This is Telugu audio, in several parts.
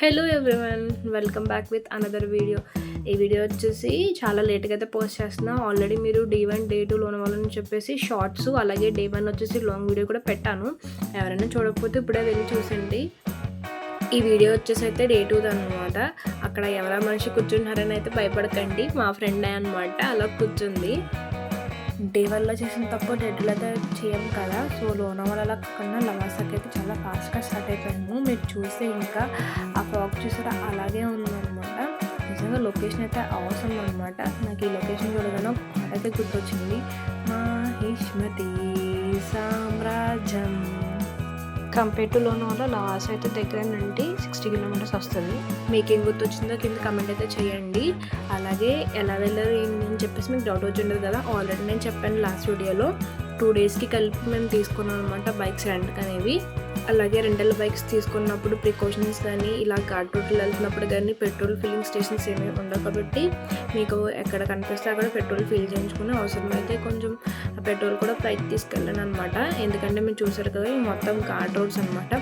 Hello everyone welcome back with another video. ఈ వీడియో వచ్చేసి చాలా లేట్గా అయితే పోస్ట్ చేస్తున్నా. ఆల్రెడీ మీరు డే వన్ డే టూ లోన్ వాళ్ళని చెప్పేసి షార్ట్స్ అలాగే డే వన్ వచ్చేసి లాంగ్ వీడియో కూడా పెట్టాను. ఎవరైనా చూడకపోతే ఇప్పుడే వెళ్ళి చూసండి ఈ వీడియో వచ్చేసి అయితే డే టూది అనమాట అక్కడ ఎవరా మనిషి కూర్చుంటున్నారని అయితే భయపడకండి. మా ఫ్రెండే అనమాట అలా కూర్చుంది. డే చేసిన తప్పు డెడ్లో అయితే చేయం కదా. సో లోనావాల కన్నా లవాసాకి అయితే చాలా ఫాస్ట్గా స్టార్ట్ అయిపోయాము. మీరు చూస్తే ఇంకా ఆ ఫ్రాక్ చూసారా? అలాగే ఉందన్నమాట. నిజంగా లొకేషన్ అయితే అవసరం అనమాట నాకు ఈ లొకేషన్ చూడగానే అయితే గుర్తొచ్చింది. మా హిష్మతి సామ్రాజ్యం కంపేర్ టు లోన్ వల్ల లాస్ అయితే దగ్గర నుండి సిక్స్టీ కిలోమీటర్స్ వస్తుంది. మీకు ఏం గుర్తొచ్చిందో కింద కమెంట్ అయితే చేయండి. అలాగే ఎలా వెళ్ళారు ఏంటి అని చెప్పేసి మీకు డౌట్ వచ్చి ఉండదు కదా? ఆల్రెడీ నేను చెప్పాను లాస్ట్ వీడియోలో టూ డేస్కి కలిపి మేము తీసుకున్నాం అనమాట బైక్స్ రెంట్కి అనేవి అలాగే రెంటల్ బైక్స్ తీసుకున్నప్పుడు ప్రికాషన్స్ కానీ ఇలా ఘాట్ రోడ్లు వెళ్తున్నప్పుడు కానీ పెట్రోల్ ఫిల్లింగ్ స్టేషన్స్ ఏమీ ఉండవు కాబట్టి మీకు ఎక్కడ కనిపిస్తే అక్కడ పెట్రోల్ ఫిల్ చేయించుకుని అవసరమైతే కొంచెం పెట్రోల్ కూడా పైకి తీసుకెళ్ళాను అనమాట ఎందుకంటే మీరు చూసారు కదా ఈ మొత్తం ఘాట్ రోడ్స్ అనమాట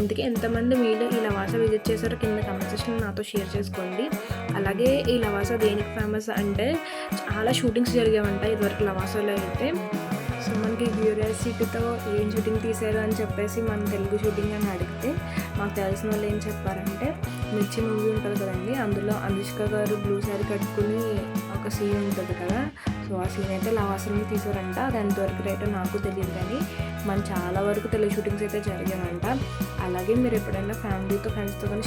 ఇందుకే ఎంతమంది మీరు ఈ లవాస విజిట్ చేశారో కింద కమెంట్ నాతో షేర్ చేసుకోండి. అలాగే ఈ లవాస దేనికి ఫేమస్ అంటే చాలా షూటింగ్స్ జరిగేవంట ఇదివరకు లవాసాలో అయితే. సో మనకి క్యూరియాసిటీతో ఏం షూటింగ్ తీశారు అని చెప్పేసి మన తెలుగు షూటింగ్ అని అడిగితే మాకు తెలిసిన వాళ్ళు ఏం చెప్పారంటే మిర్చి మూవీ ఉంటుంది కదండి అందులో అనుష్క గారు బ్లూ శారీ కట్టుకుని ఒక సీన్ ఉంటుంది కదా సో అసలు అయితే అయితే అసలు తీసారంట అది ఎంతవరకు రేటో నాకు తెలియదు కానీ మన చాలా వరకు తెలుగు షూటింగ్స్ అయితే జరిగాయంట. అలాగే మీరు ఎప్పుడైనా ఫ్యామిలీతో ఫ్రెండ్స్తో కానీ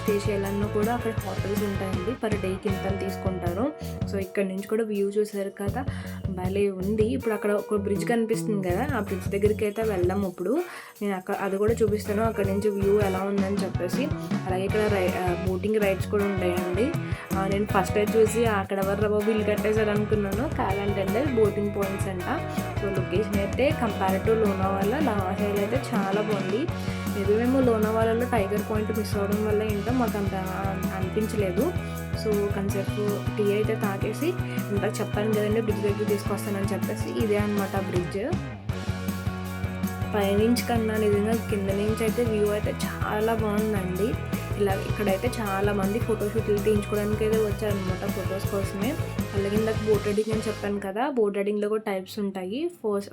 స్టే చేయాలన్నా కూడా అక్కడ హోటల్స్ ఉంటాయండి. పర్ డేకి ఇంత తీసుకుంటారు. సో ఇక్కడ నుంచి కూడా వ్యూ చూసారు కదా భలే ఉంది. ఇప్పుడు అక్కడ ఒక బ్రిడ్జ్ కనిపిస్తుంది కదా ఆ బ్రిడ్జ్ దగ్గరికి అయితే వెళ్దాం ఇప్పుడు. నేను అక్కడ అది కూడా చూపిస్తాను. అక్కడ నుంచి వ్యూ ఎలా ఉందని చెప్పేసి. అలాగే ఇక్కడ రై బోటింగ్ రైడ్స్ కూడా ఉంటాయండి. నేను ఫస్ట్ అయితే చూసి అక్కడ ఎవరు బిల్ కట్టేశారు అనుకున్నాను. కాదంటే బోటింగ్ పాయింట్స్ అంట. సో లొకేషన్ అయితే కంపారిటివ్ లావా లావాసాయిల్ అయితే చాలా బాగుంది. ఇది మేము లోనావాలలో టైగర్ పాయింట్ మిస్ అవ్వడం వల్ల ఏంటో మాకు అంత అనిపించలేదు. సో కన్సెప్ట్ టీ అయితే తాగేసి ఇంకా చెప్పాను కదండి బ్రిడ్జ్ దగ్గర తీసుకొస్తానని చెప్పేసి ఇదే అనమాట బ్రిడ్జ్ పైనుంచి కన్నా నిజంగా కింద నుంచి అయితే వ్యూ అయితే చాలా బాగుందండి. ఇలా ఇక్కడైతే చాలా మంది ఫోటోషూట్లు తీయించుకోవడానికి అయితే వచ్చారనమాట ఫొటోస్ కోసమే. అలాగే ఇందాక బోట్ రైడింగ్ అని చెప్పాను కదా బోట్ రైడింగ్లో కూడా టైప్స్ ఉంటాయి.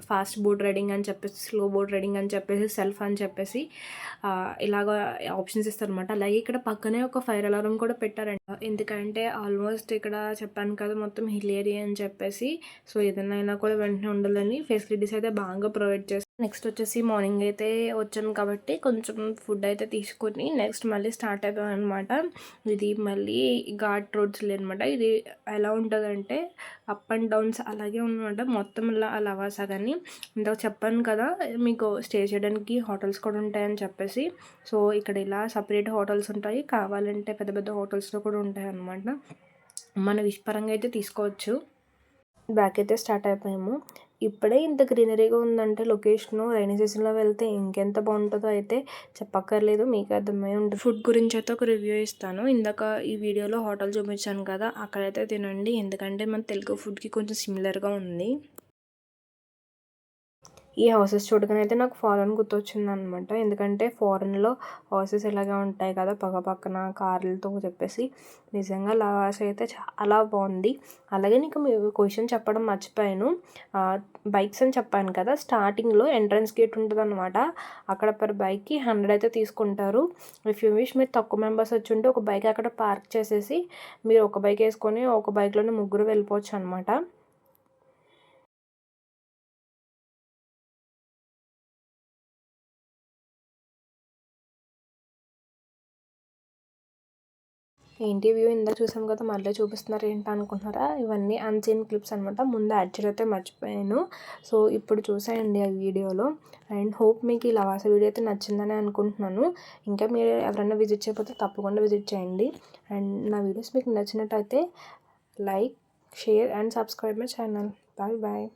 ఫాస్ట్ బోట్ రైడింగ్ అని చెప్పేసి స్లో బోట్ రైడింగ్ అని చెప్పేసి సెల్ఫ్ అని చెప్పేసి ఇలాగ ఆప్షన్స్ ఇస్తారనమాట అలాగే ఇక్కడ పక్కనే ఒక ఫైర్ అలారం కూడా పెట్టారంట. ఎందుకంటే ఆల్మోస్ట్ ఇక్కడ చెప్పాను కదా మొత్తం హిల్ ఏరియా అని చెప్పేసి సో ఏదైనా అయినా కూడా వెంటనే ఉండాలని ఫెసిలిటీస్ అయితే బాగా ప్రొవైడ్ చేస్తారు. నెక్స్ట్ వచ్చేసి మార్నింగ్ అయితే వచ్చాను కాబట్టి కొంచెం ఫుడ్ అయితే తీసుకొని నెక్స్ట్ మళ్ళీ స్టార్ట్ అయిపోయాం అనమాట ఇది మళ్ళీ ఘాట్ రోడ్స్ అనమాట ఇది ఎలా అంటే అప్ అండ్ డౌన్స్ అలాగే ఉన్నమాట మొత్తం ఇలా లవాసా కానీ ఇందాక చెప్పాను కదా మీకు స్టే చేయడానికి హోటల్స్ కూడా ఉంటాయని చెప్పేసి. సో ఇక్కడ ఇలా సపరేట్ హోటల్స్ ఉంటాయి. కావాలంటే పెద్ద పెద్ద హోటల్స్లో కూడా ఉంటాయి అనమాట మన విష్పరంగా అయితే తీసుకోవచ్చు. బ్యాక్ అయితే స్టార్ట్ అయిపోయాము. ఇప్పుడే ఇంత గ్రీనరీగా ఉందంటే లొకేషను రైనీ సీజన్లో వెళ్తే ఇంకెంత బాగుంటుందో అయితే చెప్పక్కర్లేదు మీకు అర్థమై ఉంటుంది. ఫుడ్ గురించి అయితే ఒక రివ్యూ ఇస్తాను. ఇందాక ఈ వీడియోలో హోటల్ చూపించాను కదా అక్కడైతే తినండి. ఎందుకంటే మన తెలుగు ఫుడ్కి కొంచెం సిమిలర్గా ఉంది. ఈ హౌసెస్ చూడగానే అయితే నాకు ఫారెన్ గుర్తొచ్చింది అనమాట ఎందుకంటే ఫారెన్లో హౌసెస్ ఇలాగే ఉంటాయి కదా పక్క పక్కన కార్లతో చెప్పేసి నిజంగా లవాస్ అయితే చాలా బాగుంది. అలాగే నీకు క్వశ్చన్ చెప్పడం మర్చిపోయాను. బైక్స్ అని చెప్పాను కదా స్టార్టింగ్లో ఎంట్రన్స్ గేట్ ఉంటుంది అనమాట అక్కడ పర్ బైక్కి హండ్రెడ్ అయితే తీసుకుంటారు. ఇఫ్ యూ విష్ మీరు తక్కువ మెంబర్స్ వచ్చి ఉంటే ఒక బైక్ అక్కడ పార్క్ చేసేసి మీరు ఒక బైక్ వేసుకొని ఒక బైక్లోనే ముగ్గురు వెళ్ళిపోవచ్చు అనమాట ఏంటి వ్యూ ఇందాక చూసాం కదా మళ్ళీ చూపిస్తున్నారు ఏంటి అనుకుంటున్నారా? ఇవన్నీ అన్సీన్ క్లిప్స్ అనమాట ముందు యాడ్ అయితే మర్చిపోయాను. సో ఇప్పుడు చూసాయండి ఆ వీడియోలో. అండ్ హోప్ మీకు ఈ లవాస వీడియో అయితే నచ్చిందని అనుకుంటున్నాను. ఇంకా మీరు ఎవరైనా విజిట్ చేయకపోతే తప్పకుండా విజిట్ చేయండి. అండ్ నా వీడియోస్ మీకు నచ్చినట్టయితే like share and subscribe my channel. Bye bye.